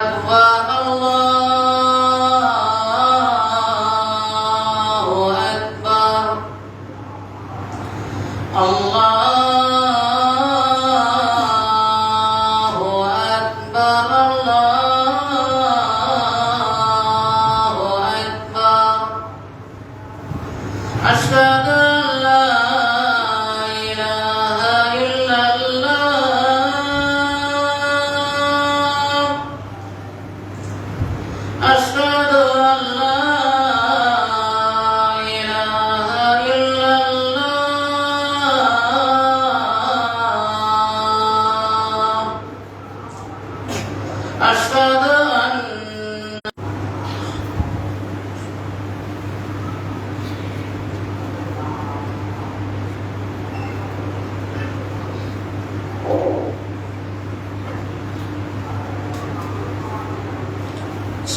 Wow.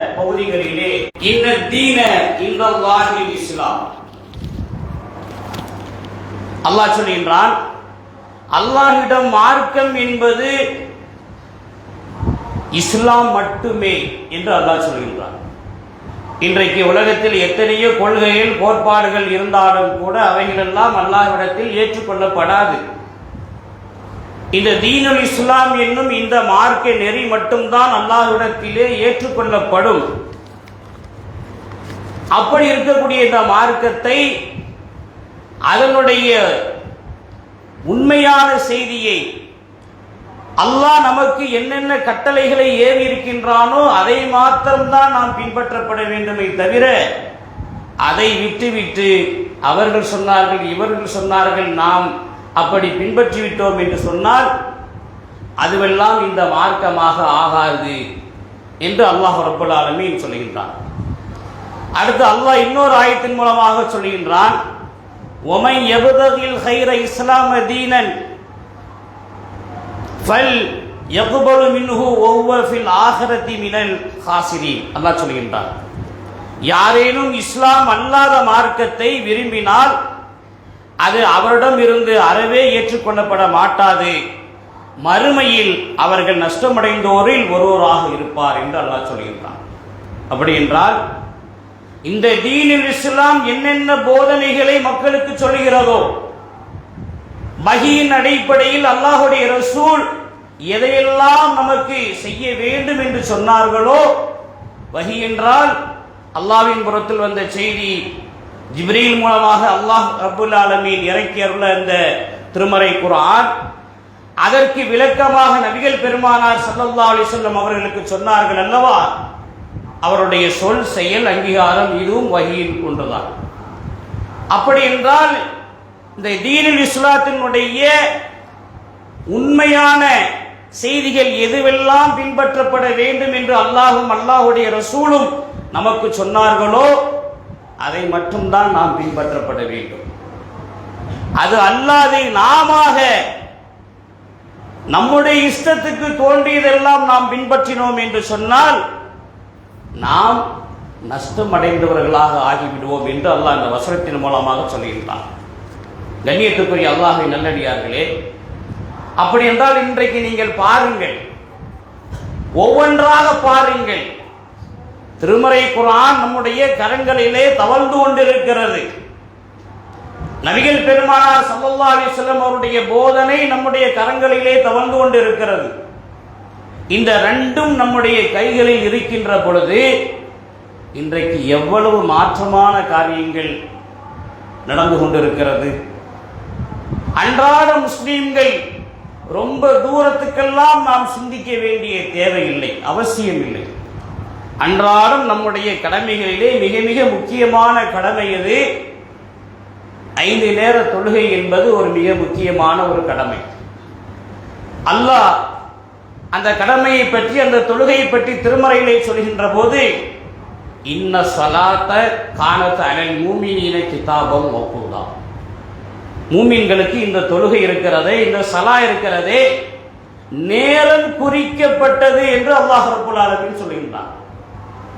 பகுதிகளிலே இன்ன தீன இல்லல்லாஹி இஸ்லாம். அல்லாஹ் சொல்கின்றான் அல்லாஹ்விடம் மார்க்கம் என்பது இஸ்லாம் மட்டுமே என்று அல்லாஹ் சொல்கின்றான். இன்றைக்கு உலகத்தில் எத்தனையோ கொள்கைகள் கோட்பாடுகள் இருந்தாலும் கூட அவைகளெல்லாம் அல்லாஹ்விடத்தில் ஏற்றுக்கொள்ளப்படாது. இந்த தீனுல் இஸ்லாம் என்னும் இந்த மார்க்க நெறி மட்டும்தான் அல்லாஹ்விடத்திலே ஏற்றுக்கொள்ளப்படும். அப்படி இருக்கக்கூடிய இந்த மார்க்கத்தை அதனுடைய உண்மையான செய்தியை அல்லாஹ் நமக்கு என்னென்ன கட்டளைகளை ஏவி இருக்கின்றானோ அதை மாத்திரம்தான் நாம் பின்பற்றப்பட வேண்டுமே தவிர அதை விட்டுவிட்டு அவர்கள் சொன்னார்கள் இவர்கள் சொன்னார்கள் நாம் அப்படி பின்பற்றிவிட்டோம் என்று சொன்னால் அதுவெல்லாம் இந்த மார்க்கமாக ஆகாது என்று அல்லாஹ் ரப்பல் ஆலமீன் சொல்லுகின்றான் அடுத்து அல்லாஹ் இன்னொரு ஆயத்தின் மூலமாக சொல்லுகின்றான் ஒமை எபுதகில் ஹைர இஸ்லாம தீனன் ஃபல் யகுபலு மின்ஹு ஒவ்வொரு ஃபில் மினல் ஹாசிரி அல்லாஹ் சொல்கின்றான் யாரேனும் இஸ்லாம் அல்லாத மார்க்கத்தை விரும்பினால் அது அவரிடம் இருந்து அறவே ஏற்றுக்கொள்ளப்பட மாட்டாது. மறுமையில் அவர்கள் நஷ்டமடைந்தோரில் ஒருவராக இருப்பார் என்று அல்லாஹ் சொல்கின்றான். அப்படி என்றால் இந்த தீனில் இஸ்லாம் என்னென்ன போதனைகளை மக்களுக்கு சொல்கிறதோ வகியின் அடிப்படையில் அல்லாஹுடைய ரசூல் எதையெல்லாம் நமக்கு செய்ய வேண்டும் என்று சொன்னார்களோ வகி என்றால் அல்லாவின் புறத்தில் வந்த செய்தி ஜிப்ரீல் மூலமாக அல்லாஹ் அபுல் ஆலமீன் இறக்கி அருள இந்த திருமறை குரான் அதற்கு விளக்கமாக நபிகள் பெருமானார் சல்லல்லா அலைஹி அவர்களுக்கு சொன்னார்கள் அல்லவா? அவருடைய சொல் செயல் அங்கீகாரம் இதுவும் வகையில் கொண்டுதான். அப்படி என்றால் இந்த தீனில் இஸ்லாத்தினுடைய உண்மையான செய்திகள் எதுவெல்லாம் பின்பற்றப்பட வேண்டும் என்று அல்லாஹும் அல்லாஹுடைய ரசூலும் நமக்கு சொன்னார்களோ அதை மட்டும்தான் நாம் பின்பற்றப்பட வேண்டும். அது அல்லாது நாமாக நம்முடைய இஷ்டத்துக்கு தோன்றியதெல்லாம் நாம் பின்பற்றினோம் என்று சொன்னால் நாம் நஷ்டம் அடைந்தவர்களாக ஆகிவிடுவோம் என்று அல்லாஹ் இந்த வசனத்தின் மூலமாக சொல்லியிருந்தான். கண்ணியத்துக்குரிய அல்லாஹை நல்லடியார்களே அப்படி என்றால் இன்றைக்கு நீங்கள் பாருங்கள். ஒவ்வொன்றாக பாருங்கள். திருமறை குரான் நம்முடைய கரங்களிலே தவழ்ந்து கொண்டிருக்கிறது. நபிகள் பெருமானார் ஸல்லல்லாஹு அலிஸ்லம் அவருடைய போதனை நம்முடைய கரங்களிலே தவழ்ந்து கொண்டிருக்கிறது. இந்த ரெண்டும் நம்முடைய கைகளில் இருக்கின்ற பொழுது இன்றைக்கு எவ்வளவு மாற்றமான காரியங்கள் நடந்து கொண்டிருக்கிறது. அன்றாட முஸ்லீம்கள் ரொம்ப தூரத்துக்கெல்லாம் நாம் சிந்திக்க வேண்டிய தேவையில்லை அவசியம் இல்லை அன்றாடம் நம்முடைய கடமைகளிலே மிக மிக முக்கியமான கடமை எது? ஐந்து நேர தொழுகை என்பது ஒரு மிக முக்கியமான ஒரு கடமை. அல்லாஹ் அந்த கடமையை பற்றி அந்த தொழுகையை பற்றி திருமறையிலே சொல்கின்ற போது இன்ன சலாத்த காணத்த அனல் மூமினின கிதாபம் ஒப்புதா மூமின்களுக்கு இந்த தொழுகை இருக்கிறதே இந்த சலா இருக்கிறதே நேரம் குறிக்கப்பட்டது என்று அல்லாஹ் ரப்புல் ஆலமீன் சொல்கின்றான்.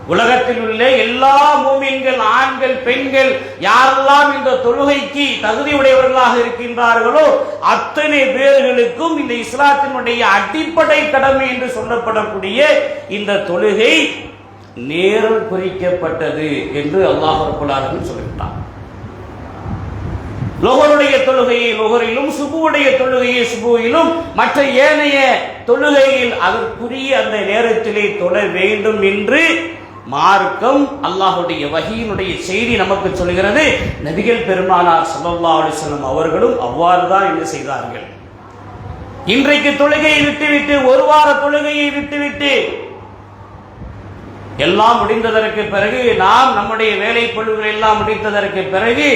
உலகத்தில் உள்ள எல்லா மூமின்கள் ஆண்கள் பெண்கள் யாரெல்லாம் இந்த தொழுகைக்கு தகுதியுடையவர்களாக இருக்கின்றார்களோ அத்தனை பேர்களுக்கும் இந்த இஸ்லாத்தினுடைய அடிப்படை கடமை என்று சொல்லப்படக்கூடிய இந்த தொழுகை நேரம் குறிக்கப்பட்டது என்று அல்லாஹ் ரப்புல் ஆலமீன் சொல்லிவிட்டான். லோகருடைய தொழுகையை லோகரிலும் சுபுவுடைய தொழுகையை சுபுவிலும் மற்ற ஏனைய தொழுகையில் அதற்குரிய அந்த நேரத்திலே தொழ வேண்டும் என்று மார்க்கம் அல்லாஹுடைய வகையினுடைய செய்தி நமக்கு சொல்கிறது. நபிகள் பெருமானார் சல்லா அலைஹி அவர்களும் அவ்வாறு தான் என்ன செய்தார்கள். இன்றைக்கு தொழுகையை விட்டுவிட்டு ஒரு வார தொழுகையை விட்டுவிட்டு எல்லாம் முடிந்ததற்கு பிறகு நாம் நம்முடைய வேலை பொழுதுகள் எல்லாம் முடித்ததற்கு பிறகு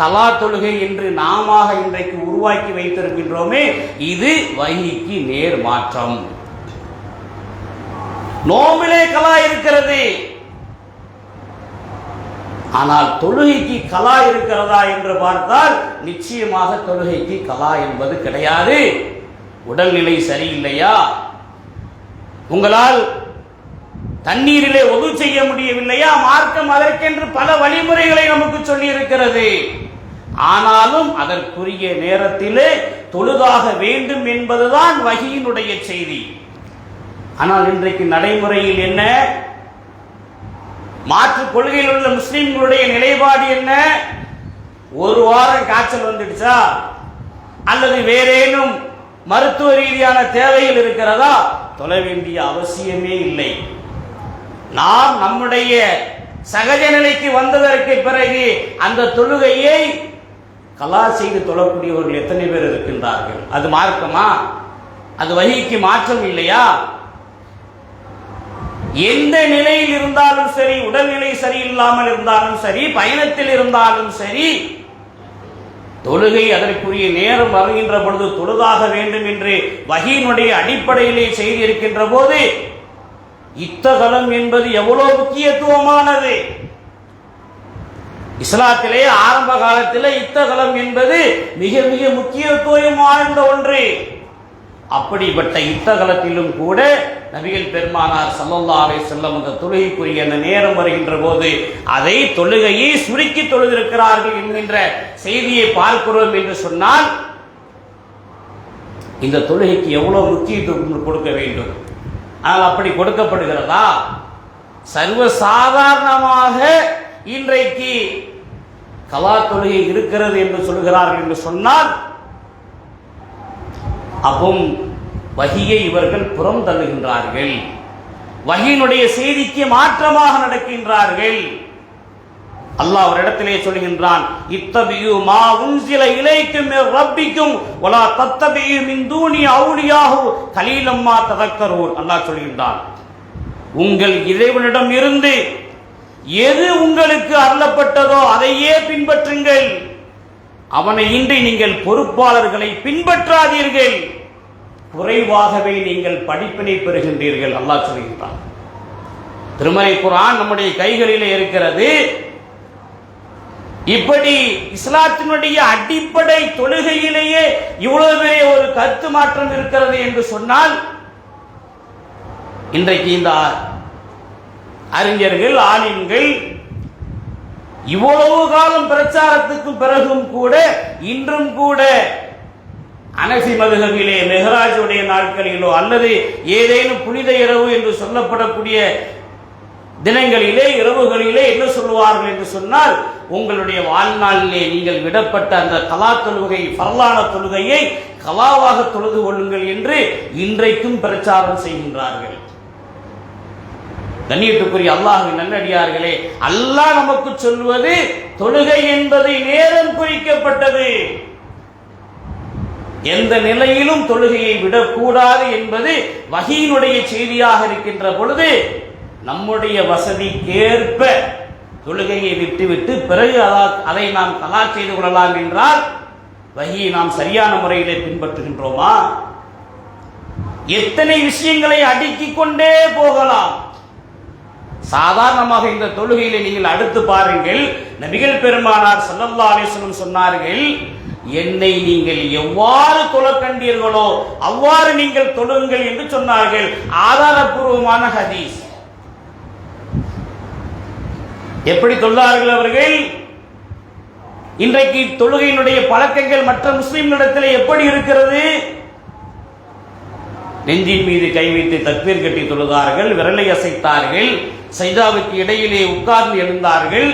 கலா தொழுகை என்று நாம இன்றைக்கு உருவாக்கி வைத்திருக்கின்றோமே இது வகிக்கு நேர் மாற்றம் நோம்பிலே கலா இருக்கிறது. ஆனால் தொழுகைக்கு கலா இருக்கிறதா என்று பார்த்தால் நிச்சயமாக தொழுகைக்கு கலா என்பது கிடையாது. உடல்நிலை சரியில்லையா? உங்களால் தண்ணீரிலே ஒது செய்ய முடியவில்லையா? மார்க்கம் அதற்கென்று பல வழிமுறைகளை நமக்கு சொல்லி இருக்கிறது ஆனாலும் அதற்குரிய நேரத்திலே தொழுதாக வேண்டும் என்பதுதான் வகியினுடைய செய்தி. ஆனால் இன்றைக்கு நடைமுறையில் என்ன? மாற்று கொள்கையில் உள்ள முஸ்லீம்களுடைய நிலைப்பாடு என்ன? ஒரு வாரம் காய்ச்சல் வந்துடுச்சா? அல்லது வேறேனும் மருத்துவ ரீதியான தேவைகள் இருக்கிறதா? தொலை வேண்டிய அவசியமே இல்லை. நாம் நம்முடைய சகஜ நிலைக்கு வந்ததற்கு பிறகு அந்த தொழுகையை கலா செய்து தொழக்கூடியவர்கள் எத்தனை பேர் இருக்கின்றார்கள்? அது மார்க்கமா? அது வகிக்கு மாற்றம் இல்லையா? எந்த நிலையில் இருந்தாலும் சரி உடல்நிலை சரியில்லாமல் இருந்தாலும் சரி பயணத்தில் இருந்தாலும் சரி தொழுகை அதற்குரிய நேரம் வருகின்ற பொழுது தொழுதாக வேண்டும் என்று வகையினுடைய அடிப்படையிலே செய்திருக்கின்ற போது இத்தகலம் என்பது எவ்வளவு முக்கியத்துவமானது? இஸ்லாத்திலே ஆரம்ப காலத்திலே இத்தகலம் என்பது மிக மிக முக்கியத்துவம் வாய்ந்த ஒன்று. அப்படிப்பட்ட யுத்தகலத்திலும் கூட நபிகள் பெருமானார் ஸல்லல்லாஹு செல்லும் அந்த தொழுகைக்குரிய அந்த நேரம் வருகின்ற போது அதை தொழுகையை சுருக்கி தொழுதிருக்கிறார்கள் என்கின்ற செய்தியை பார்க்கிறோம் என்று சொன்னால் இந்த தொழுகைக்கு எவ்வளவு முக்கியத்துவம் கொடுக்க வேண்டும்? ஆனால் அப்படி கொடுக்கப்படுகிறதா? சர்வ சாதாரணமாக இன்றைக்கு கலா தொழுகை இருக்கிறது என்று சொல்கிறார்கள் என்று சொன்னால் அகும் வகியை இவர்கள் புறம் தள்ளுகின்றார்கள். வகையினுடைய செய்திக்கு மாற்றமாக நடக்கின்றார்கள். அல்லாஹ் ஒரு இடத்திலே சொல்கின்றான் இத்தபியு மா உன்சில இலைக்கும் ரப்பிக்கும் ஒலா தத்தபியு மிந்தூனி தூணி கலீலம்மா ததக்கரூர் அல்லாஹ் சொல்கின்றான் உங்கள் இறைவனிடம் இருந்து எது உங்களுக்கு அருளப்பட்டதோ அதையே பின்பற்றுங்கள். அவனை இன்றி நீங்கள் பொறுப்பாளர்களை பின்பற்றாதீர்கள். குறைவாகவே நீங்கள் படிப்பினை பெறுகின்றீர்கள் அல்லாஹ் சொல்கின்றான். திருமலை குரான் நம்முடைய கைகளிலே இருக்கிறது. இப்படி இஸ்லாத்தினுடைய அடிப்படை தொழுகையிலேயே இவ்வளவு பெரிய ஒரு கருத்து மாற்றம் இருக்கிறது என்று சொன்னால் இன்றைக்கு இந்த அறிஞர்கள் ஆலிம்கள் இவ்வளவு காலம் பிரச்சாரத்துக்கு பிறகும் கூட இன்றும் கூட அனசி மதுகபிலே மெஹராஜுடைய நாட்களிலோ அல்லது ஏதேனும் புனித இரவு என்று சொல்லப்படக்கூடிய தினங்களிலே இரவுகளிலே என்ன சொல்லுவார்கள் என்று சொன்னால் உங்களுடைய வாழ்நாளிலே நீங்கள் விடப்பட்ட அந்த கலா தொழுகை பரலான தொழுகையை கலாவாக தொழுது கொள்ளுங்கள் என்று இன்றைக்கும் பிரச்சாரம் செய்கின்றார்கள். கண்ணியத்துக்குரிய அல்லாஹின் நல்லடியார்களே அல்லாஹ் நமக்கு சொல்வது தொழுகை என்பதை நேரம் குறிக்கப்பட்டது. எந்த நிலையிலும் தொழுகையை விடக்கூடாது என்பது வகையினுடைய செய்தியாக இருக்கின்ற பொழுது நம்முடைய வசதிக்கேற்ப தொழுகையை விட்டுவிட்டு பிறகு அதா- அதை நாம் கலா செய்து கொள்ளலாம் என்றால் வகையை நாம் சரியான முறையிலே பின்பற்றுகின்றோமா? எத்தனை விஷயங்களை அடுக்கிக் கொண்டே போகலாம். சாதாரணமாக இந்த தொழுகையிலே நீங்கள் அடுத்து பாருங்கள். நபிகள் பெருமானார் ஸல்லல்லாஹு அலைஹி சொன்னார்கள் என்னை நீங்கள் எவ்வாறு தொழக் கண்டீர்களோ அவ்வாறு நீங்கள் தொழுங்கள் என்று சொன்னார்கள். ஆதாரபூர்வமான ஹதீஸ். எப்படி தொல்லார்கள் அவர்கள்? இன்றைக்கு தொழுகையினுடைய பழக்கங்கள் மற்ற முஸ்லிம்களிடத்தில் எப்படி இருக்கிறது? நெஞ்சின் மீது கை வைத்து தக்பீர் கட்டி தொழுதார்கள் விரலை அசைத்தார்கள். சைதாவுக்கு இடையிலே உட்கார்ந்து எழுந்தார்கள்.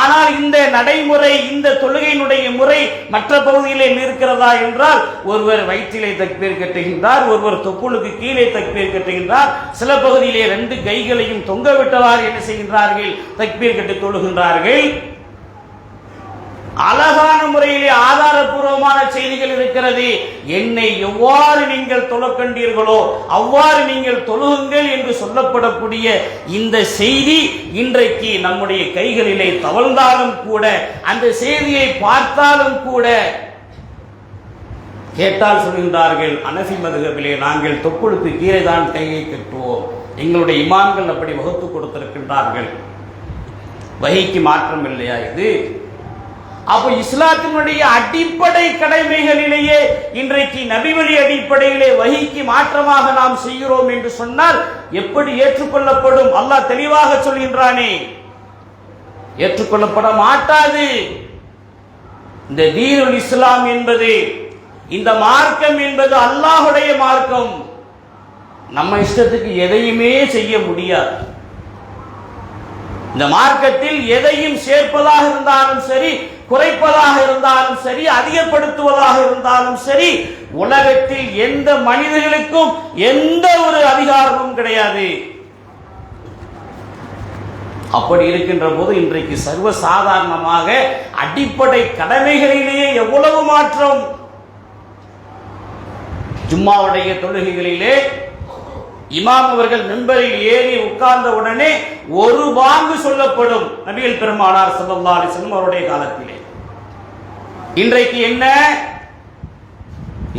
ஆனால் இந்த நடைமுறை இந்த தொழுகையினுடைய முறை மற்ற பகுதியிலே இருக்கிறதா என்றால் ஒருவர் வயிற்றிலே தக்பீர் கட்டுகின்றார் ஒருவர் தொப்புளுக்கு கீழே தக்பீர் கட்டுகின்றார். சில பகுதியிலே ரெண்டு கைகளையும் தொங்க விட்டவாறு என்ன செய்கின்றார்கள்? தக்பீர் கட்டு தொழுகின்றார்கள். அழகான முறையிலே ஆதாரபூர்வமான செய்திகள் இருக்கிறது. என்னை எவ்வாறு நீங்கள் தொழக்கண்டீர்களோ அவ்வாறு நீங்கள் தொழுகுங்கள் என்று சொல்லப்படக்கூடிய இந்த செய்தி இன்றைக்கு நம்முடைய கைகளிலே தவழ்ந்தாலும் கூட அந்த செய்தியை பார்த்தாலும் கூட கேட்டால் சொல்கின்றார்கள் அனசி மதுகபிலே நாங்கள் தொக்குழுத்து கீழே தான் கையை கட்டுவோம். எங்களுடைய இமான்கள் அப்படி வகுத்து கொடுத்திருக்கின்றார்கள். வகைக்கு மாற்றம் இல்லையா இது? அப்போ இஸ்லாத்தினுடைய அடிப்படை கடமைகளிலேயே இன்றைக்கு நபிவழி அடிப்படையிலே வகிக்கு மாற்றமாக நாம் செய்கிறோம் என்று சொன்னால் எப்படி ஏற்றுக்கொள்ளப்படும்? அல்லாஹ் தெளிவாக சொல்கின்றானே. ஏற்றுக்கொள்ளப்பட மாட்டாது. இந்த தீனுல் இஸ்லாம் என்பது இந்த மார்க்கம் என்பது அல்லாஹுடைய மார்க்கம். நம்ம இஷ்டத்துக்கு எதையுமே செய்ய முடியாது. இந்த மார்க்கத்தில் எதையும் சேர்ப்பதாக இருந்தாலும் சரி குறைப்பதாக இருந்தாலும் சரி அதிகப்படுத்துவதாக இருந்தாலும் சரி உலகத்தில் எந்த மனிதர்களுக்கும் எந்த ஒரு அதிகாரமும் கிடையாது. அப்படி இருக்கின்ற போது இன்றைக்கு சர்வ சாதாரணமாக அடிப்படை கடமைகளிலேயே எவ்வளவு மாற்றம்? ஜும்மாவுடைய தொழுகைகளிலே இமாம் அவர்கள் மெம்பரில் ஏறி உட்கார்ந்த உடனே ஒரு பாங்கு சொல்லப்படும். நபிகள் பெருமானார் சல்லா அலிஸ்லம் அவருடைய காலத்திலே. இன்றைக்கு என்ன?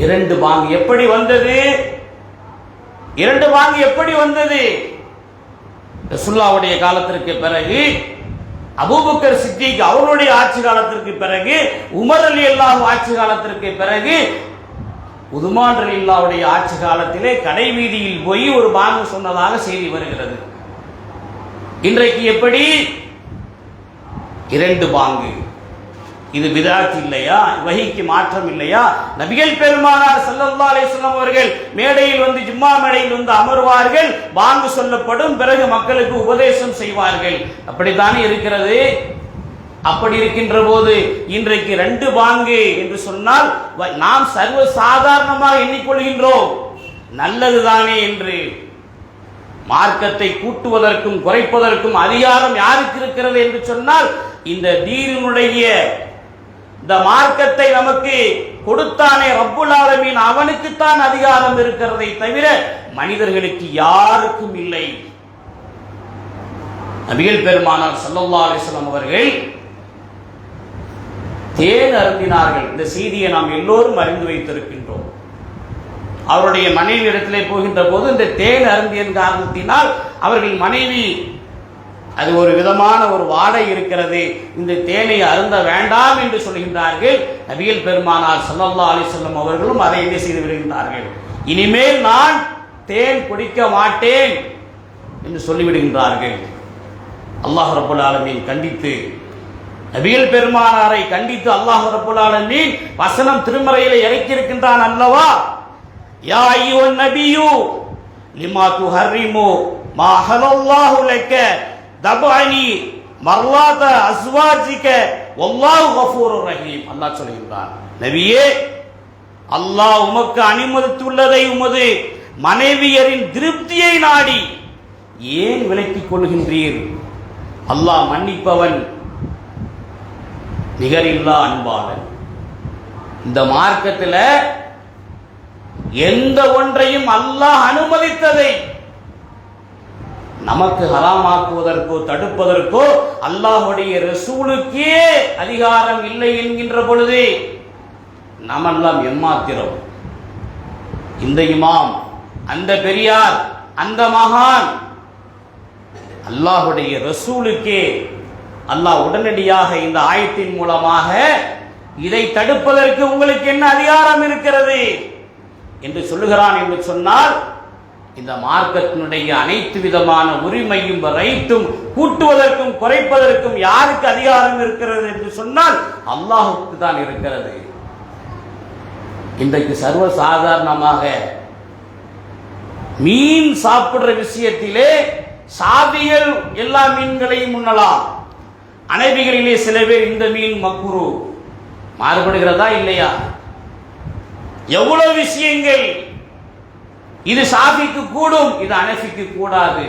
இரண்டு பாங்கு எப்படி வந்தது? இரண்டு பாங்கு எப்படி வந்தது? ரசுல்லாவுடைய காலத்திற்கு பிறகு அபூபக்கர் சித்திக் அவருடைய ஆட்சி காலத்திற்கு பிறகு உமர் அலி அல்லாஹ் ஆட்சி காலத்திற்கு பிறகு உதுமான் ரலில்லாவுடைய ஆட்சி காலத்திலே கடை வீதியில் போய் ஒரு பாங்கு சொன்னதாக செய்தி வருகிறது. இன்றைக்கு எப்படி? இரண்டு பாங்கு. இது விதாத் இல்லையா? வகைக்கு மாற்றம் இல்லையா? நபிகள் பெருமானார் ஸல்லல்லாஹு அலைஹி அவர்கள் மேடையில் வந்து ஜும்மா மேடையில் வந்து அமர்வார்கள். வாங்கு சொல்லப்படும் பிறகு மக்களுக்கு உபதேசம் செய்வார்கள். அப்படித்தானே இருக்கிறது? அப்படி இருக்கின்ற போது இன்றைக்கு ரெண்டு பாங்கு என்று சொன்னால் வ- நாம் சர்வ சாதாரணமாக எண்ணிக்கொள்கின்றோம். நல்லதுதானே என்று. மார்க்கத்தை கூட்டுவதற்கும் குறைப்பதற்கும் அதிகாரம் யாருக்கு இருக்கிறது என்று சொன்னால் இந்த தீரினுடைய இந்த மார்க்கத்தை நமக்கு கொடுத்தானே ரப்புல் ஆலமீன். அவனுக்குத்தான் அதிகாரம் இருக்கிறதை தவிர மனிதர்களுக்கு யாருக்கும் இல்லை. நபிகள் பெருமானார் ஸல்லல்லாஹு அலிஸ்லாம் அவர்கள் தேன் அருந்தினார்கள். இந்த செய்தியை நாம் எல்லோரும் அறிந்து வைத்திருக்கின்றோம். அவருடைய மனைவி இடத்திலே போகின்ற போது இந்த தேன் அருந்தியின் காரணத்தினால் அவர்கள் மனைவி அது ஒரு விதமான ஒரு வாடை இருக்கிறது. இந்த தேனை அருந்த வேண்டாம் என்று சொல்கின்றார்கள். நபிகள் பெருமானார் சல்லல்லா அலைஹி அவர்களும் அதை என்ன செய்து விடுகின்றார்கள்? இனிமேல் நான் தேன் குடிக்க மாட்டேன் என்று சொல்லிவிடுகின்றார்கள். அல்லாஹ் ரபுல் ஆலமீன் கண்டித்து நபிகள் பெருமானாரை கண்டித்து அல்லாஹ் ரபுல் ஆலமீன் வசனம் திருமறையில் இறக்கி இருக்கின்றான் அல்லவா? யா ஐயோ நபியு லிமா துஹர்ரிமு மா ஹலல்லாஹு லக்க தபானி மர்லாத அஸ்வாஜிக அல்லாஹ் கஃபூர் ரஹீம். அல்லாஹ் சொல்கிறான் நபியே அல்லாஹ் உமக்கு அனுமதித்துள்ளதை உமது மனைவியரின் திருப்தியை நாடி ஏன் விலக்கிக் கொள்கின்றீர்? அல்லாஹ் மன்னிப்பவன் நிகரில்லா அன்பாளன். இந்த மார்க்கத்தில் எந்த ஒன்றையும் அல்லாஹ் அனுமதித்ததை நமக்கு ஹராமாக்குவதற்கோ தடுப்பதற்கோ அல்லாஹுடைய ரசூலுக்கே அதிகாரம் இல்லை என்கின்ற பொழுது நாமெல்லாம் எம்மாத்திரம். இந்த இமாம் அந்த பெரியார் அந்த மகான் அல்லாஹுடைய ரசூலுக்கே அல்லாஹ் உடனடியாக இந்த ஆயத்தின் மூலமாக இதை தடுப்பதற்கு உங்களுக்கு என்ன அதிகாரம் இருக்கிறது? என்று சொல்லுகிறான் என்று சொன்னால் இந்த மார்க்கத்தினுடைய அனைத்து விதமான உரிமையும் ரைட்டும் கூட்டுவதற்கும் குறைப்பதற்கும் யாருக்கு அதிகாரம் இருக்கிறது என்று சொன்னால் அல்லாஹுக்கு தான் இருக்கிறது. இன்றைக்கு சர்வ சாதாரணமாக மீன் சாப்பிடுற விஷயத்திலே சாதியல் எல்லா மீன்களையும் உண்ணலாம். அனைவிகளிலே சில பேர் இந்த மீன் மக்குரு. மாறுபடுகிறதா இல்லையா? எவ்வளவு விஷயங்கள் இது சாஃபிக்கு கூடும் இது அனஃபிக்கு கூடாது.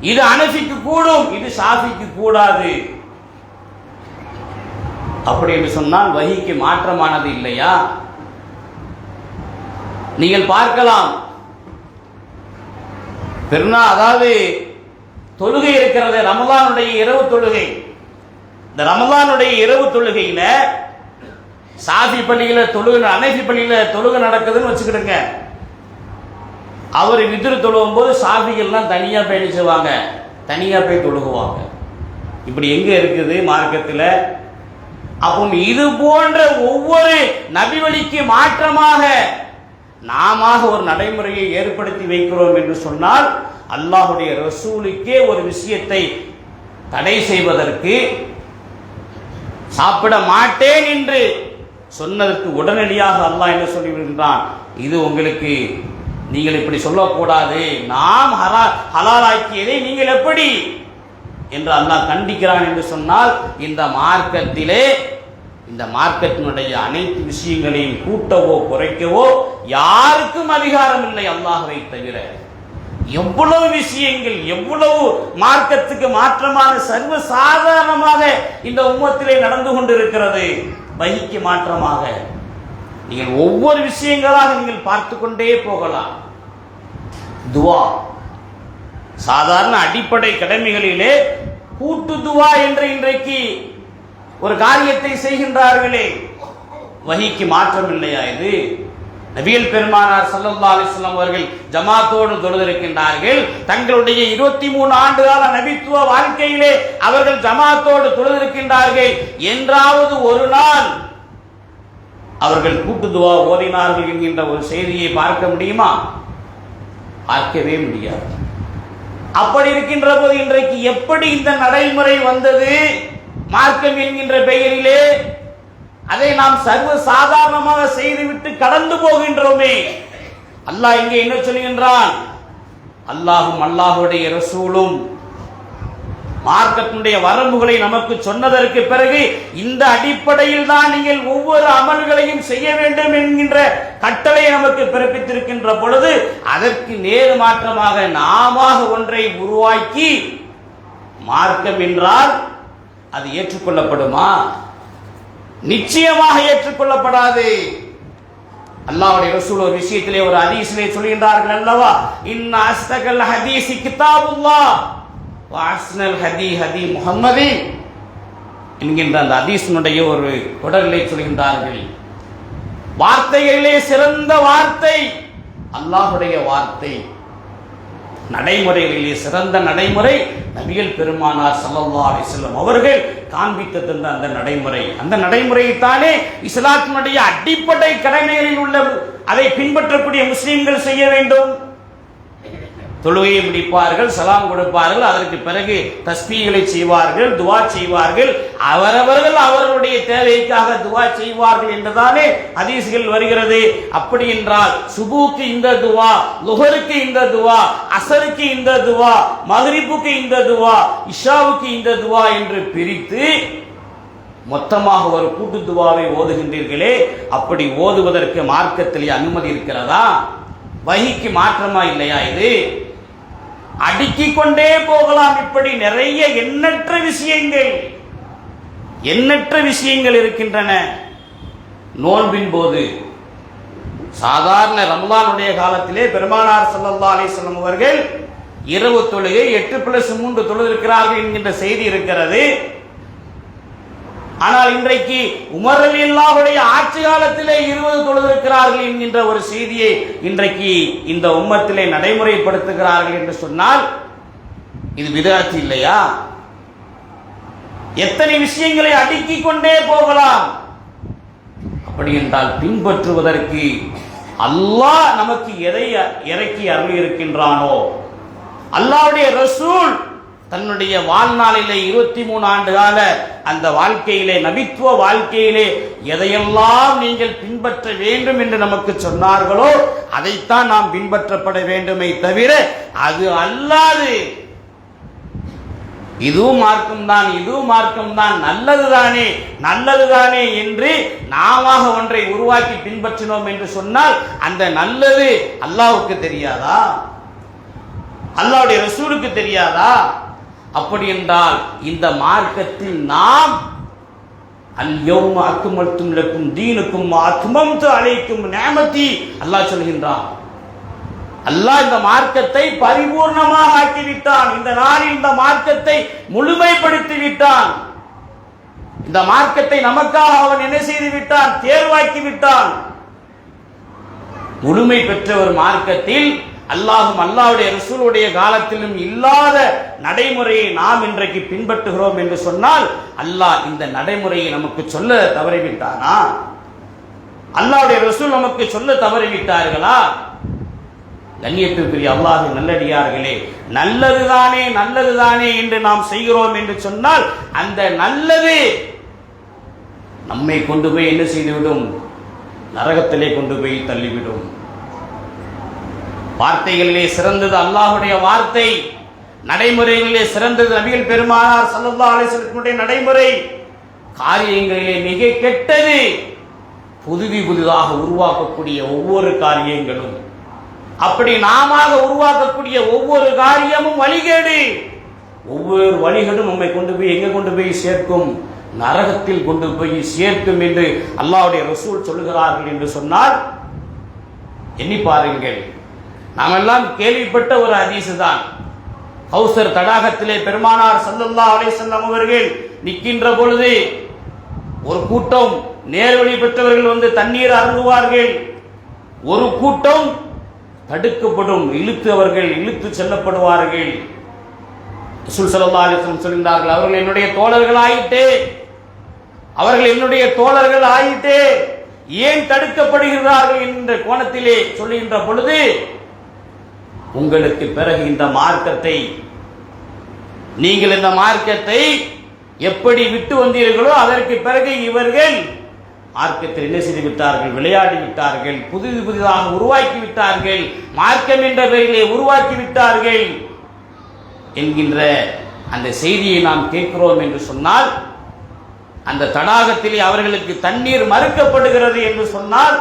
இது அனஃபிக்கு கூடும் இது சாஃபிக்கு கூடாது. அப்படி என்று சொன்னால் வகிக்கு மாற்றமானது இல்லையா? நீங்கள் பார்க்கலாம். பெருநா அதாவது தொழுகை இருக்கிறது ரமலானுடைய இரவு தொழுகை. இந்த ரமலானுடைய இரவு தொழுகையில சாதி பள்ளியில தொழுகை அனைத்து பள்ளியில தொழுகை நடக்குதுன்னு வச்சுக்கிடுங்க. அவர் விதிரு தொழுகும் போது சாதிகள்லாம் தனியாக போய் செய்வாங்க? தனியாக போய் தொழுகுவாங்க. இப்படி எங்க இருக்குது மார்க்கத்தில்? அப்போ இது போன்ற ஒவ்வொரு நபி வழிக்கு மாற்றமாக நாம ஒரு நடைமுறையை ஏற்படுத்தி வைக்கிறோம் என்று சொன்னால் அல்லாஹுடைய ரசூலுக்கே ஒரு விஷயத்தை தடை செய்வதற்கு சாப்பிட மாட்டேன் என்று சொன்னதற்கு உடனடியாக அல்லாஹ் என்ன சொல்லிவிடுகின்றான் இது உங்களுக்கு நீங்கள் இப்படி சொல்லக்கூடாது. நாம் ஹலா ஹலாலாக்கியதை நீங்கள் எப்படி? என்று அல்லாஹ் கண்டிக்கிறான் என்று சொன்னால் இந்த மார்க்கத்திலே இந்த மார்க்கத்தினுடைய அனைத்து விஷயங்களையும் கூட்டவோ குறைக்கவோ யாருக்கும் அதிகாரம் இல்லை அல்லாஹவை தவிர. எவ்வளவு விஷயங்கள் எவ்வளவு மார்க்கத்துக்கு மாற்றமான சர்வ சாதாரணமாக இந்த உம்மத்திலே நடந்து கொண்டிருக்கிறது. வகிக்கு மாற்றமாக. நீங்கள் ஒவ்வொரு விஷயங்களாக நீங்கள் பார்த்து கொண்டே போகலாம். துவா. சாதாரண அடிப்படை கடமைகளிலே கூட்டு துவா என்று இன்றைக்கு ஒரு காரியத்தை செய்கின்றார்களே. வகிக்கு மாற்றம் இல்லையா இது? நபியல் பெருமானார் ஸல்லல்லாஹு அலிஸ்லாம் அவர்கள் ஜமாத்தோடு தொழுதிருக்கின்றார்கள். தங்களுடைய இருபத்தி மூணு ஆண்டு கால நபித்துவ வாழ்க்கையிலே அவர்கள் ஜமாத்தோடு தொழுதிருக்கின்றார்கள். என்றாவது ஒரு நாள் அவர்கள் கூட்டு துவா ஓதினார்கள் என்கின்ற ஒரு செய்தியை பார்க்க முடியுமா? பார்க்கவே முடியாது. அப்படி இருக்கின்ற போது இன்றைக்கு எப்படி இந்த நடைமுறை வந்தது? மார்க்கம் என்கின்ற பெயரிலே அதை நாம் சர்வ சாதாரணமாக செய்துவிட்டு கடந்து போகின்றோமே. அல்லாஹ் இங்கே என்ன சொல்கின்றான்? அல்லாஹும் அல்லாஹுடைய ரசூலும் மார்க்கத்தினுடைய வரம்புகளை நமக்கு சொன்னதற்கு பிறகு இந்த அடிப்படையில் தான் நீங்கள் ஒவ்வொரு அமல்களையும் செய்ய வேண்டும் என்கின்ற கட்டளை நமக்கு பிறப்பித்திருக்கின்ற பொழுது அதற்கு நேர் மாற்றமாக நாம ஒன்றை உருவாக்கி மார்க்கம் என்றால் அது ஏற்றுக்கொள்ளப்படுமா? நிச்சயமாக ஏற்றுக்கொள்ளப்படாது. அல்லாவுடைய ரசூல் ஒரு விஷயத்திலே ஒரு ஹதீஸிலே சொல்கின்றார்கள் அல்லவா? இன்ன அஸ்தகல் ஹதீசி கிதாபுல்லா வ ஹதி ஹதி முஹம்மதி என்கின்ற அந்த ஹதீஸினுடைய ஒரு தொடரிலே சொல்கின்றார்கள். வார்த்தைகளிலே சிறந்த வார்த்தை அல்லாஹுடைய வார்த்தை. நடைமுறைகளிலே சிறந்த நடைமுறை நபிகள் பெருமானார் சல்லல்லா அலைஹி செல்லும் அவர்கள் காண்பித்து தந்த அந்த நடைமுறை. அந்த நடைமுறையைத்தானே இஸ்லாத்தினுடைய அடிப்படை கடமைகளில் உள்ள அதை பின்பற்றக்கூடிய முஸ்லீம்கள் செய்ய வேண்டும். தொழுகையை முடிப்பார்கள் சலாம் கொடுப்பார்கள் அதற்கு பிறகு தஸ்பீகளை செய்வார்கள் துவா செய்வார்கள். அவரவர்கள் அவர்களுடைய தேவைக்காக துவா செய்வார்கள் என்றுதானே அதிசுகள் வருகிறது. அப்படி என்றால் சுபுக்கு இந்த துவா லுகருக்கு இந்த துவா அசருக்கு இந்த துவா மகரிப்புக்கு இந்த துவா இஷாவுக்கு இந்த துவா என்று பிரித்து மொத்தமாக ஒரு கூட்டு துவாவை ஓதுகின்றீர்களே அப்படி ஓதுவதற்கு மார்க்கத்திலே அனுமதி இருக்கிறதா? வகிக்கு மாற்றமா இல்லையா இது? அடுக்கிக் கொண்டே போகலாம். இப்படி நிறைய எண்ணற்ற விஷயங்கள் எண்ணற்ற விஷயங்கள் இருக்கின்றன. நோன்பின் போது சாதாரண ரம்லானுடைய காலத்திலே பெருமானார் சல்லா அலிஸ்லம் அவர்கள் இரவு தொழுகை எட்டு பிளஸ் மூன்று தொழுதிருக்கிறார்கள் என்கின்ற செய்தி இருக்கிறது. ஆனால் இன்றைக்கு உமரல் இல்லாவுடைய ஆட்சி காலத்திலே இருபது தொழுதிருக்கிறார்கள் என்கின்ற ஒரு செய்தியை இன்றைக்கு இந்த உம்மத்திலே நடைமுறைப்படுத்துகிறார்கள் என்று சொன்னால் இது விதாச்சு இல்லையா? எத்தனை விஷயங்களை அடுக்கிக் கொண்டே போகலாம். அப்படி என்றால் பின்பற்றுவதற்கு அல்லாஹ் நமக்கு எதை இறக்கி அருள் இருக்கின்றானோ அல்லாவுடைய ரசூல் தன்னுடைய வாழ்நாளிலே இருபத்தி மூணு ஆண்டு கால அந்த வாழ்க்கையிலே நபித்துவ வாழ்க்கையிலே எதையெல்லாம் நீங்கள் பின்பற்ற வேண்டும் என்று நமக்கு சொன்னார்களோ அதைத்தான் நாம் பின்பற்றப்பட வேண்டுமே தவிர அது அல்லாது. இதுவும் மார்க்கம் தான் இதுவும் மார்க்கம் தான் நல்லதுதானே நல்லதுதானே என்று நாம ஒன்றை உருவாக்கி பின்பற்றினோம் என்று சொன்னால் அந்த நல்லது அல்லாவுக்கு தெரியாதா? அல்லாவுடைய ரசூலுக்கு தெரியாதா? அப்படி என்றால் இந்த மார்க்கத்தில் நாம் அல்யௌம அக்குமத்தும் இழக்கும் தீனுக்கும் அத்மம்து அழைக்கும் நேமதி அல்லாஹ் சொல்கின்றான். அல்லாஹ் இந்த மார்க்கத்தை பரிபூர்ணமாக ஆக்கிவிட்டான். இந்த நாளில் இந்த மார்க்கத்தை முழுமைப்படுத்தி விட்டான் இந்த மார்க்கத்தை நமக்காக அவன் என்ன செய்து விட்டான் தேர்வாக்கி விட்டான் முழுமை பெற்ற ஒரு மார்க்கத்தில் அல்லாஹும் அல்லாவுடைய ரசூலுடைய காலத்திலும் இல்லாத நடைமுறையை நாம் இன்றைக்கு பின்பற்றுகிறோம் என்று சொன்னால் அல்லாஹ் இந்த நடைமுறையை நமக்கு சொல்ல தவறிவிட்டானா? அல்லாவுடைய ரசூல் நமக்கு சொல்ல தவறிவிட்டார்களா? கண்ணியத்திற்குரிய அல்லாஹ் நல்லடியார்களே நல்லதுதானே நல்லதுதானே என்று நாம் செய்கிறோம் என்று சொன்னால் அந்த நல்லது நம்மை கொண்டு போய் என்ன செய்துவிடும்? நரகத்திலே கொண்டு போய் தள்ளிவிடும். வார்த்தைகளிலே சிறந்தது அல்லாஹுடைய வார்த்தை. நடைமுறைகளிலே சிறந்தது நபிகள் பெருமானார் சல்லா அலைஹி நடைமுறை. காரியங்களிலே மிக கெட்டது புதுவி புதிதாக உருவாக்கக்கூடிய ஒவ்வொரு காரியங்களும். அப்படி நாம உருவாக்கக்கூடிய ஒவ்வொரு காரியமும் வழிகேடு. ஒவ்வொரு வழிகளும் நம்மை கொண்டு போய் எங்க கொண்டு போய் சேர்க்கும்? நரகத்தில் கொண்டு போய் சேர்க்கும் என்று அல்லாவுடைய ரசூல் சொல்லுகிறார்கள் என்று சொன்னால் எண்ணி பாருங்கள். நாம் எல்லாம் கேள்விப்பட்ட ஒரு அதிசு தான் ஹவுசர் தடாகத்திலே பெருமானார் சல்லல்லா அலைஹி அவர்கள் நிற்கின்ற பொழுது ஒரு கூட்டம் நேர்வழி பெற்றவர்கள் வந்து தண்ணீர் அருந்துவார்கள். ஒரு கூட்டம் தடுக்கப்படும் இழுத்து அவர்கள் இழுத்து செல்லப்படுவார்கள். ரசூல் ஸல்லல்லாஹு அவர்கள் என்னுடைய தோழர்கள் ஆயிட்டே அவர்கள் என்னுடைய தோழர்கள் ஆயிட்டே ஏன் தடுக்கப்படுகிறார்கள்? என்ற கோணத்திலே சொல்லுகின்ற பொழுது உங்களுக்கு பிறகு இந்த மார்க்கத்தை நீங்கள் இந்த மார்க்கத்தை எப்படி விட்டு வந்தீர்களோ அதற்கு பிறகு இவர்கள் மார்க்கத்தில் என்ன செய்து விட்டார்கள்? விளையாடி விட்டார்கள். புதிது புதிதாக உருவாக்கி விட்டார்கள். மார்க்கம் என்ற பெயரிலே உருவாக்கி விட்டார்கள் என்கின்ற அந்த செய்தியை நாம் கேட்கிறோம் என்று சொன்னால் அந்த தடாகத்திலே அவர்களுக்கு தண்ணீர் மறுக்கப்படுகிறது என்று சொன்னால்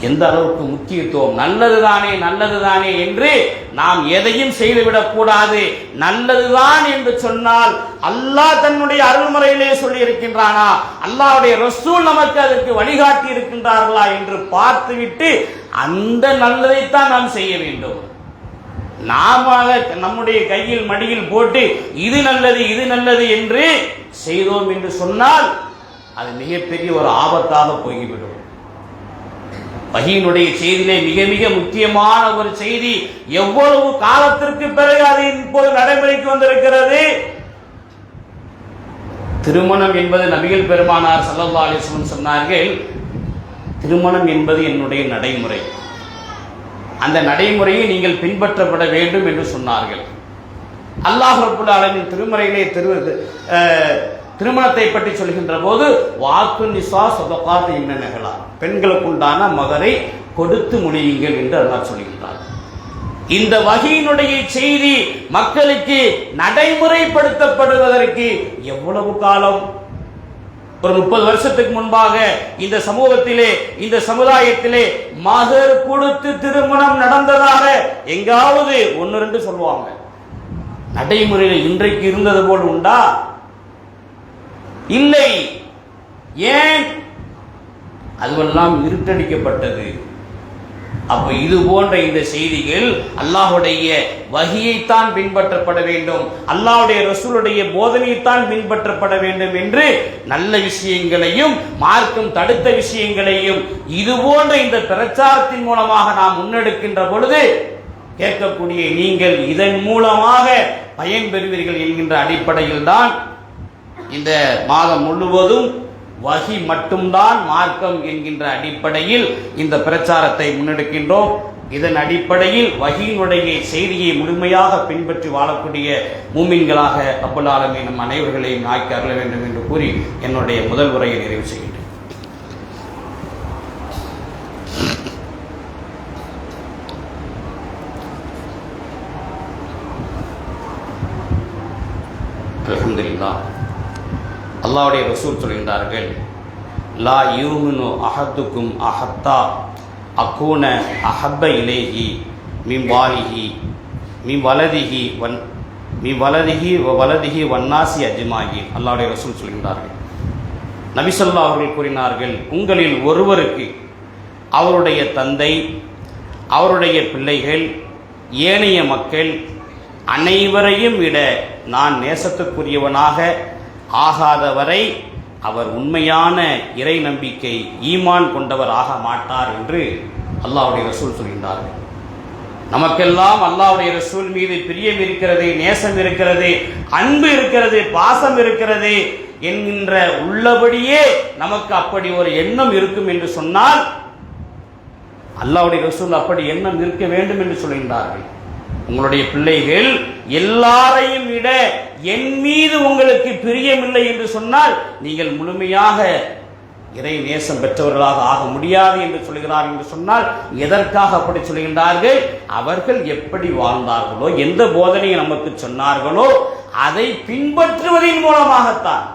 எந்த அளவுக்கு முக்கியத்துவம்? நல்லதுதானே நல்லதுதானே என்று நாம் எதையும் செய்துவிடக் கூடாது. நல்லதுதான் என்று சொன்னால் அல்லாஹ் தன்னுடைய அருள்முறையிலே சொல்லி இருக்கின்றானா அல்லாவுடைய ரசூல் நமக்கு அதற்கு வழிகாட்டி இருக்கின்றார்களா என்று பார்த்துவிட்டு அந்த நல்லதைத்தான் நாம் செய்ய வேண்டும். நாம நம்முடைய கையில் மடியில் போட்டு இது நல்லது இது நல்லது என்று செய்தோம் என்று சொன்னால் அது மிகப்பெரிய ஒரு ஆபத்தாக போய்விடும். வகையினுடைய செய்தியிலே மிக மிக முக்கியமான ஒரு செய்தி எவ்வளவு காலத்திற்கு பிறகு அது இப்போது நடைமுறைக்கு வந்திருக்கிறது? திருமணம் என்பது நபிகள் பெருமானார் சல்லா அலிஸ்லம் சொன்னார்கள் திருமணம் என்பது என்னுடைய நடைமுறை. அந்த நடைமுறையை நீங்கள் பின்பற்றப்பட வேண்டும் என்று சொன்னார்கள். அல்லாஹ் ரபுல்லாலின் ஆலமின் திருமறையிலே திரு திருமணத்தை பற்றி சொல்கின்ற போது வாக்கு நிசா சொதக்காத்து இன்னநகலா பெண்களுக்குண்டான மகரை கொடுத்து முடியுங்கள் என்று அல்லாஹ் சொல்கின்றார் இந்த வகையினுடைய செய்தி மக்களுக்கு நடைமுறைப்படுத்தப்படுவதற்கு எவ்வளவு காலம்? ஒரு முப்பது வருஷத்துக்கு முன்பாக இந்த சமூகத்திலே இந்த சமுதாயத்திலே மகர் கொடுத்து திருமணம் நடந்ததாக எங்காவது ஒன்னு ரெண்டு சொல்லுவாங்க. நடைமுறையில் இன்றைக்கு இருந்தது போல் உண்டா? இல்லை. ஏன்? அதுவெல்லாம் இருட்டடிக்கப்பட்டது. அப்ப இது போன்ற இந்த செய்திகள் அல்லாஹுடைய வகியைத்தான் பின்பற்றப்பட வேண்டும். அல்லாஹுடைய ரசூலுடைய போதனையைத்தான் பின்பற்றப்பட வேண்டும் என்று நல்ல விஷயங்களையும் மார்க்கம் தடுத்த விஷயங்களையும் இது போன்ற இந்த பிரச்சாரத்தின் மூலமாக நாம் முன்னெடுக்கின்ற பொழுது கேட்கக்கூடிய நீங்கள் இதன் மூலமாக பயன்பெறுவீர்கள் என்கின்ற அடிப்படையில் தான் இந்த மாதம் முழுவதும் வகி மட்டும்தான் மார்க்கம் என்கின்ற அடிப்படையில் இந்த பிரச்சாரத்தை முன்னெடுக்கின்றோம். இதன் அடிப்படையில் வகியினுடைய செய்தியை முழுமையாக பின்பற்றி வாழக்கூடிய மூமின்களாக அப்புல் ஆலமீன் நம் அனைவர்களையும் ஆக்கி அருள வேண்டும் என்று கூறி என்னுடைய முதல் உரையை நிறைவு செய்கின்றேன். அல்ஹம்துலில்லாஹ். அல்லாவுடைய ரசூல் சொல்கின்றார்கள் லா யூமினு அஹத்துக்கும் அஹத்தா அக்கூன அஹப்ப இலேஹி மிம் வாலிஹி மிம் வலதிஹி வன் மி வலதிஹி வலதிகி வலதிஹி வன்னாசி அஜிமாகி அல்லாவுடைய ரசூல் சொல்கின்றார்கள். நபிசல்லா அவர்கள் கூறினார்கள் உங்களில் ஒருவருக்கு அவருடைய தந்தை அவருடைய பிள்ளைகள் ஏனைய மக்கள் அனைவரையும் விட நான் நேசத்துக்குரியவனாக ஆகாதவரை அவர் உண்மையான இறை நம்பிக்கை ஈமான் கொண்டவர் ஆக மாட்டார் என்று அல்லாஹ்வுடைய ரசூல் சொல்கின்றார்கள். நமக்கெல்லாம் அல்லாவுடைய ரசூல் மீது பிரியம் இருக்கிறது நேசம் இருக்கிறது அன்பு இருக்கிறது பாசம் இருக்கிறது என்கின்ற உள்ளபடியே நமக்கு அப்படி ஒரு எண்ணம் இருக்கும் என்று சொன்னால் அல்லாவுடைய ரசூல் அப்படி எண்ணம் இருக்க வேண்டும் என்று சொல்கின்றார்கள். உங்களுடைய பிள்ளைகள் எல்லாரையும் விட என் மீது உங்களுக்கு பிரியமில்லை என்று சொன்னால் நீங்கள் முழுமையாக இறை நேசம் பெற்றவர்களாக ஆக முடியாது என்று சொல்கிறார் என்று சொன்னால் எதற்காக அப்படி சொல்கின்றார்கள்? அவர்கள் எப்படி வாழ்ந்தார்களோ எந்த போதனையை நமக்கு சொன்னார்களோ அதை பின்பற்றுவதன் மூலமாகத்தான்.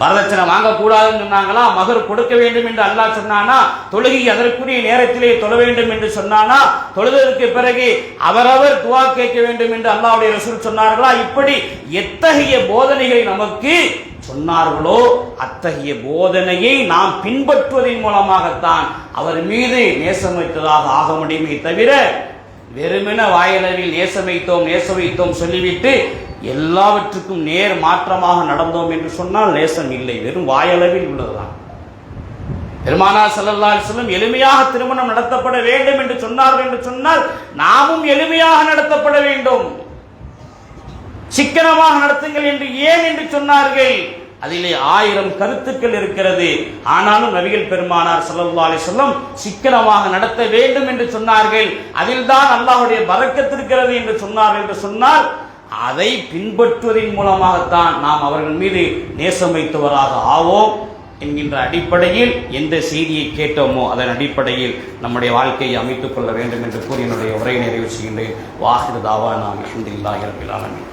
வரதட்சணை வாங்கக்கூடாதுன்னு சொன்னாங்களா? மகர் கொடுக்க வேண்டும் என்று அல்லாஹ் சொன்னானா? தொழுகை அதற்குரிய நேரத்திலே தொழ வேண்டும் என்று சொன்னானா? தொழுதற்கு பிறகு அவரவர் துவா கேட்க வேண்டும் என்று அல்லாவுடைய ரசூல் சொன்னார்களா? இப்படி எத்தகைய போதனைகளை நமக்கு சொன்னார்களோ அத்தகைய போதனையை நாம் பின்பற்றுவதன் மூலமாகத்தான் அவர் மீது நேசம் வைத்ததாக ஆக முடியுமே தவிர வெறுமென வாயளவில் நேசம் வைத்தோம் நேசம் வைத்தோம் சொல்லிவிட்டு எல்லாவற்றுக்கும் நேர் மாற்றமாக நடந்தோம் என்று சொன்னால் நேசம் இல்லை வெறும் வாயளவில் உள்ளதுதான். பெருமானார் ஸல்லல்லாஹு செல்லும் எளிமையாக திருமணம் நடத்தப்பட வேண்டும் என்று சொன்னார்கள் என்று சொன்னால் நாமும் எளிமையாக நடத்தப்பட வேண்டும். சிக்கனமாக நடத்துங்கள் என்று ஏன் என்று சொன்னார்கள்? அதிலே ஆயிரம் கருத்துக்கள் இருக்கிறது. ஆனாலும் நபிகள் பெருமானார் சல்லா அலி சொல்லம் சிக்கனமாக நடத்த வேண்டும் என்று சொன்னார்கள். அதில்தான் அல்லாஹுடைய பதக்கத்திருக்கிறது என்று சொன்னார் என்று சொன்னால் அதை பின்பற்றுவதன் மூலமாகத்தான் நாம் அவர்கள் மீது நேசம் வைத்தவராக ஆவோம் என்கின்ற அடிப்படையில் எந்த செய்தியை கேட்டோமோ அதன் அடிப்படையில் நம்முடைய வாழ்க்கையை அமைத்துக் கொள்ள வேண்டும் என்று கூறி என்னுடைய உரையை நிறைவு செய்கின்றேன். வாஹிர் தாவா நான் அஹமதுல்லாஹி ரபில் ஆலமீன்